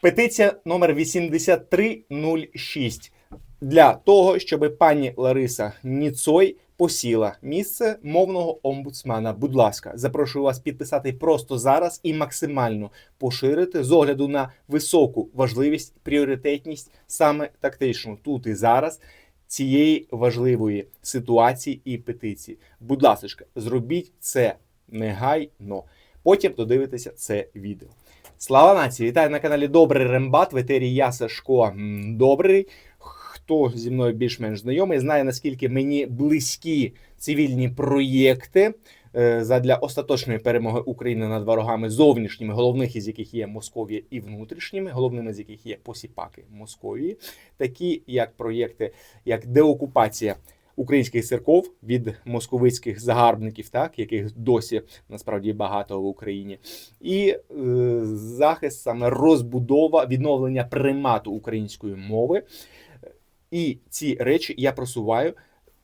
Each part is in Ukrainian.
Петиція номер 8306 для того, щоб пані Лариса Ніцой посіла місце мовного омбудсмена. Будь ласка, запрошую вас підписати просто зараз і максимально поширити з огляду на високу важливість, пріоритетність саме тактичну тут і зараз цієї важливої ситуації і петиції. Будь ласка, зробіть це негайно. Потім додивитеся це відео. Слава нації! Вітаю на каналі Добрий Рембат. В етері я Сашко Добрий. Хто зі мною більш-менш знайомий, знає наскільки мені близькі цивільні проєкти е, задля остаточної перемоги України над ворогами зовнішніми, головних із яких є Московія і внутрішніми, головними з яких є посіпаки Московії, такі як проєкти, як деокупація українських церков від московицьких загарбників, так яких досі насправді багато в Україні, і е, захист саме розбудова відновлення примату української мови. І ці речі я просуваю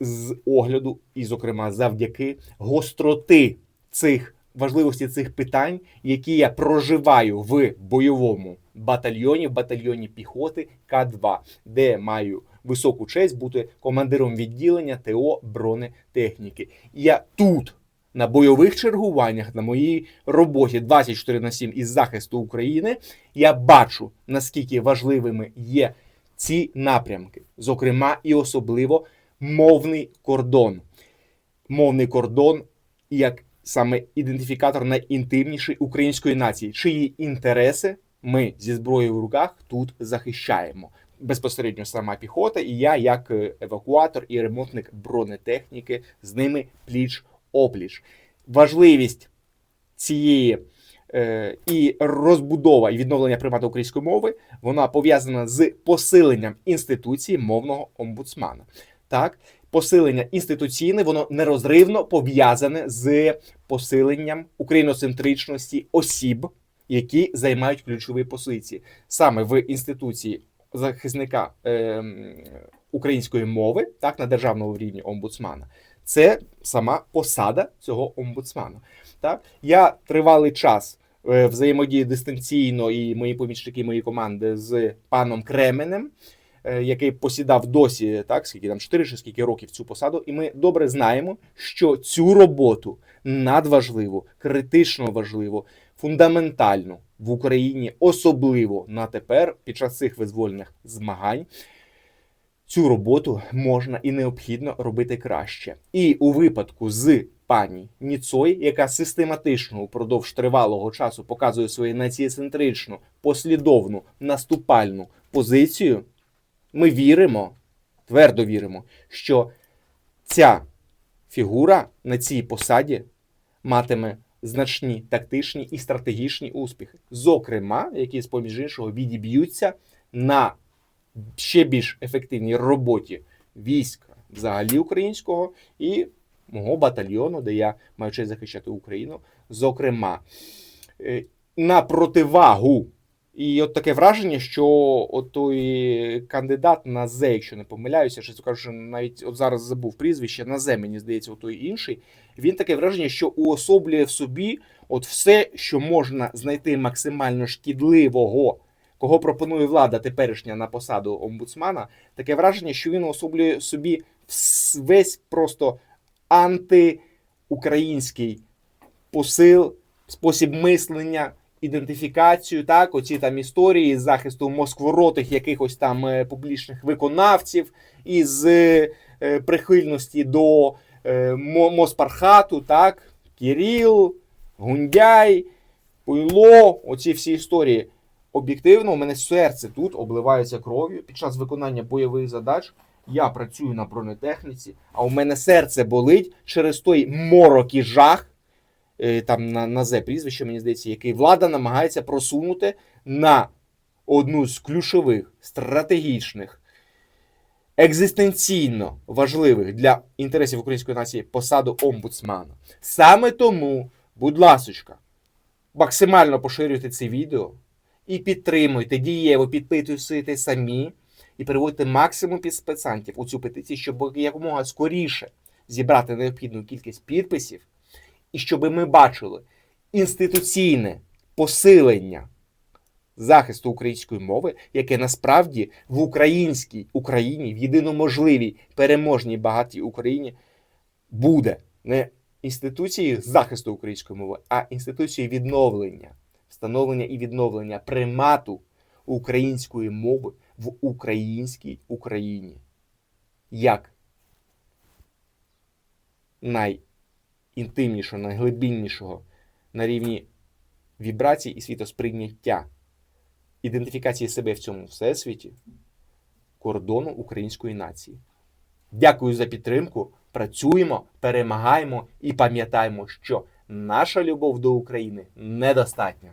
з огляду, і, зокрема, завдяки гостроти цих важливості цих питань, які я проживаю в бойовому батальйоні, в батальйоні піхоти К2, де маю високу честь бути командиром відділення ТО бронетехніки. Я тут. На бойових чергуваннях на моїй роботі 24 на 7 із захисту України я бачу наскільки важливими є ці напрямки, зокрема і особливо мовний кордон. Мовний кордон як саме ідентифікатор найінтимніший української нації, чиї інтереси ми зі зброєю в руках тут захищаємо. Безпосередньо сама піхота, і я, як е, евакуатор і ремонтник бронетехніки, з ними пліч опліч. Важливість цієї е, і розбудова і відновлення примату української мови вона пов'язана з посиленням інституції мовного омбудсмана. Так, посилення інституційне, воно нерозривно пов'язане з посиленням україноцентричності осіб, які займають ключові позиції саме в інституції захисника е, української мови, так на державному рівні омбудсмана. Це сама посада цього омбудсмана. Так, я тривалий час е, взаємодію дистанційно і мої помічники, мої команди з паном Кременем, який посідав досі, так скільки там 4 чи скільки років цю посаду, і ми добре знаємо, що цю роботу надважливу, критично важливу, фундаментальну в Україні, особливо на тепер, під час цих визвольних змагань. Цю роботу можна і необхідно робити краще. І у випадку з пані Ніцой, яка систематично упродовж тривалого часу показує свою націєцентричну, послідовну наступальну позицію, ми віримо, твердо віримо, що ця фігура на цій посаді матиме значні тактичні і стратегічні успіхи, зокрема, які з поміж іншого відіб'ються на ще більш ефективній роботі війська взагалі українського і мого батальйону, де я маю честь захищати Україну. Зокрема, Е, на противагу. І от таке враження, що от той кандидат на Зе, якщо не помиляюся, що кажу, навіть от зараз забув прізвище, на Зе, мені здається, той інший. Він таке враження, що уособлює в собі от все, що можна знайти максимально шкідливого кого пропонує влада теперішня на посаду омбудсмана, таке враження, що він особлює собі весь просто антиукраїнський посил, спосіб мислення, ідентифікацію, так, оці там історії з захисту москворотих якихось там е, публічних виконавців, із е, прихильності до е, Моспархату, так, Кіріл, Гундяй, Пуйло, оці всі історії об'єктивно, у мене серце тут обливається кров'ю під час виконання бойових задач. Я працюю на бронетехніці, а у мене серце болить через той морок і жах, е, там на, на Зе прізвище, мені здається, який влада намагається просунути на одну з ключових стратегічних, екзистенційно важливих для інтересів української нації посаду омбудсмана. Саме тому, будь ласочка, максимально поширюйте це відео і підтримуйте дієво, підписуйте самі і приводьте максимум підписантів у цю петицію, щоб якомога скоріше зібрати необхідну кількість підписів, і щоб ми бачили інституційне посилення захисту української мови, яке насправді в українській Україні, в єдиноможливій переможній багатій Україні буде не інституцією захисту української мови, а інституцією відновлення, встановлення і відновлення примату української мови в українській Україні. Як найінтимнішого, найглибіннішого на рівні вібрацій і світосприйняття, ідентифікації себе в цьому всесвіті, кордону української нації. Дякую за підтримку. Працюємо, перемагаємо і пам'ятаємо, що наша любов до України недостатня.